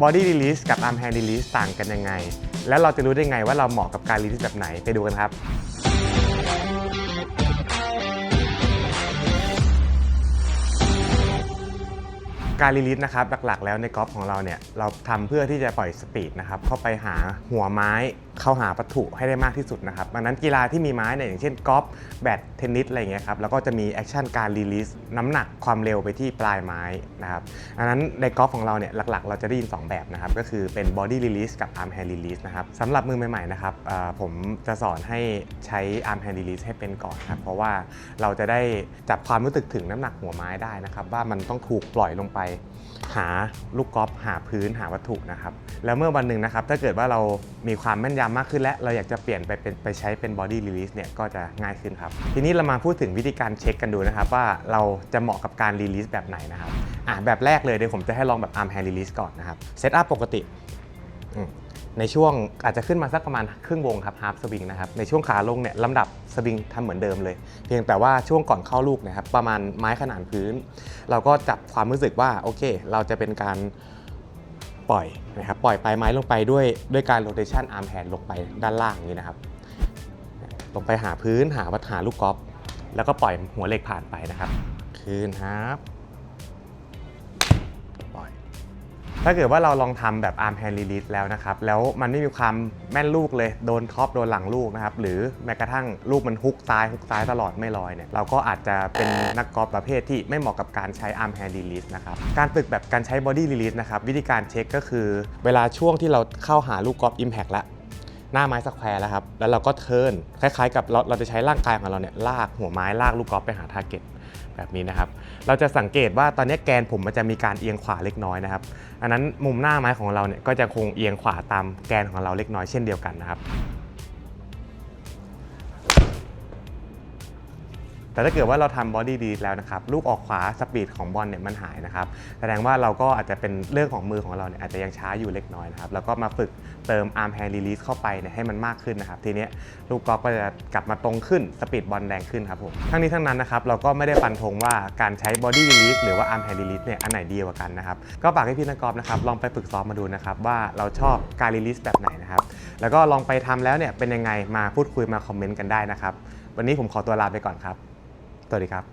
body release กับ arm hand release ต่างกันยังไง และเราจะรู้ได้ไงว่าเราเหมาะกับการ release แบบไหนไปดูกันครับ การรีลิสนะครับหลักๆ แล้วในกอล์ฟของเราเนี่ยเราทำเพื่อที่จะปล่อยสปีดนะครับเข้าไปหาหัวไม้เข้าหาวัตถุให้ได้มากที่สุดนะครับดังนั้นกีฬาที่มีไม้เนี่ยอย่างเช่นกอล์ฟแบดเทนนิสอะไรอย่างเงี้ยครับแล้วก็จะมีแอคชั่นการรีลิสน้ำหนักความเร็วไปที่ปลายไม้นะครับดังนั้นในกอล์ฟของเราเนี่ยหลักๆ เราจะได้ยิน 2 แบบนะครับ ก็คือเป็น body release กับ arm hand release นะครับสำหรับมือใหม่ๆนะครับผมจะสอนให้ใช้ arm hand release ให้เป็นก่อนครับเพราะว่าเราจะได้จับความรู้สึกถึงน้ำหนักหัวไม้ได้นะครับว่ามันต้องถูกปล่อยลงไป หาลูกกอล์ฟหาพื้นหาวัตถุนะครับแล้วเมื่อวันหนึ่งนะครับถ้าเกิดว่าเรามีความแม่นยำมากขึ้นและเราอยากจะเปลี่ยนไปเป็นไปใช้เป็น body release เนี่ยก็จะง่ายขึ้นครับ ทีนี้เรามาพูดถึงวิธีการเช็คกันดูนะครับ ว่าเราจะเหมาะกับการ release แบบไหนนะครับอะแบบแรกเลยเดี๋ยวผมจะให้ลองแบบ arm hand release ก่อนนะครับเซตอัพปกติในช่วงอาจจะขึ้นมาสักประมาณครึ่งวงครับ half swing นะครับในช่วงขาลงเนี่ยลำดับสวิงทำเหมือนเดิมเลย เพียงแต่ว่าช่วงก่อนเข้าลูกนะครับประมาณไม้ขนานพื้น เราก็จับความรู้สึกว่าโอเค เราจะเป็นการ ปล่อยนะครับปล่อยปลายไม้ลงไปด้วยด้วยการโรเตชันอาร์มแฮนลงไปด้านล่างนี้นะครับ ลงไปหาพื้นหาวัฏหาลูกกอล์ฟแล้วก็ปล่อยหัวเหล็กผ่านไปนะครับ คืนครับ ถ้าเกิดว่าเราลองทำแบบ arm hand release แล้วนะครับ แล้วมันไม่มีความแม่นลูกเลย โดนท็อปโดนหลังลูกนะครับ หรือแม้กระทั่งลูกมันฮุกซ้ายฮุกซ้ายตลอดไม่ลอยเนี่ย เราก็อาจจะเป็นนักกอล์ฟประเภทที่ไม่เหมาะกับการใช้ arm hand release นะครับ การฝึกแบบการใช้ body release นะครับ วิธีการเช็คก็คือ เวลาช่วงที่เราเข้าหาลูกกอล์ฟ impact แล้วหน้าไม้สแควร์แล้วครับ แล้วเราก็เทิร์นคล้ายๆ กับเราเราจะใช้ร่างกายของเราเนี่ยลากหัวไม้ลากลูกกอล์ฟไปหาทาร์เก็ต แบบนี้นะครับ เราจะสังเกตว่าตอนนี้แกนผมมันจะมีการเอียงขวาเล็กน้อยนะครับ อันนั้นมุมหน้าไม้ของเราเนี่ยก็จะคงเอียงขวาตามแกนของเราเล็กน้อยเช่นเดียวกันนะครับ แต่ถ้าเกิดว่าเราทำบอดี้ดีแล้วนะครับ ลูกออกขวาสปีดของบอลเนี่ยมันหายนะครับ แสดงว่าเราก็อาจจะเป็นเรื่องของมือของเราเนี่ยอาจจะยังช้าอยู่เล็กน้อยนะครับ แล้วก็มาฝึกเติม arm hand release เข้าไปเนี่ยให้มันมากขึ้นนะครับ ทีนี้ลูกกอล์ฟก็จะกลับมาตรงขึ้นสปีดบอลแรงขึ้นครับผม ทั้งนี้ทั้งนั้นนะครับเราก็ไม่ได้ฟันธงว่าการใช้ body release หรือว่า arm hand release เนี่ยอันไหนดีกว่ากันนะครับ ก็ฝากให้พี่นักกอล์ฟนะครับลองไปฝึกซ้อมมาดูนะครับว่าเราชอบการ release แบบไหนนะครับ แล้วก็ลองไปทำแล้วเนี่ยเป็นยังไงมาพูดคุยมาคอมเมนต์กันได้นะครับวันนี้ผมขอตัวลาไปก่อนครับ สวัสดีครับ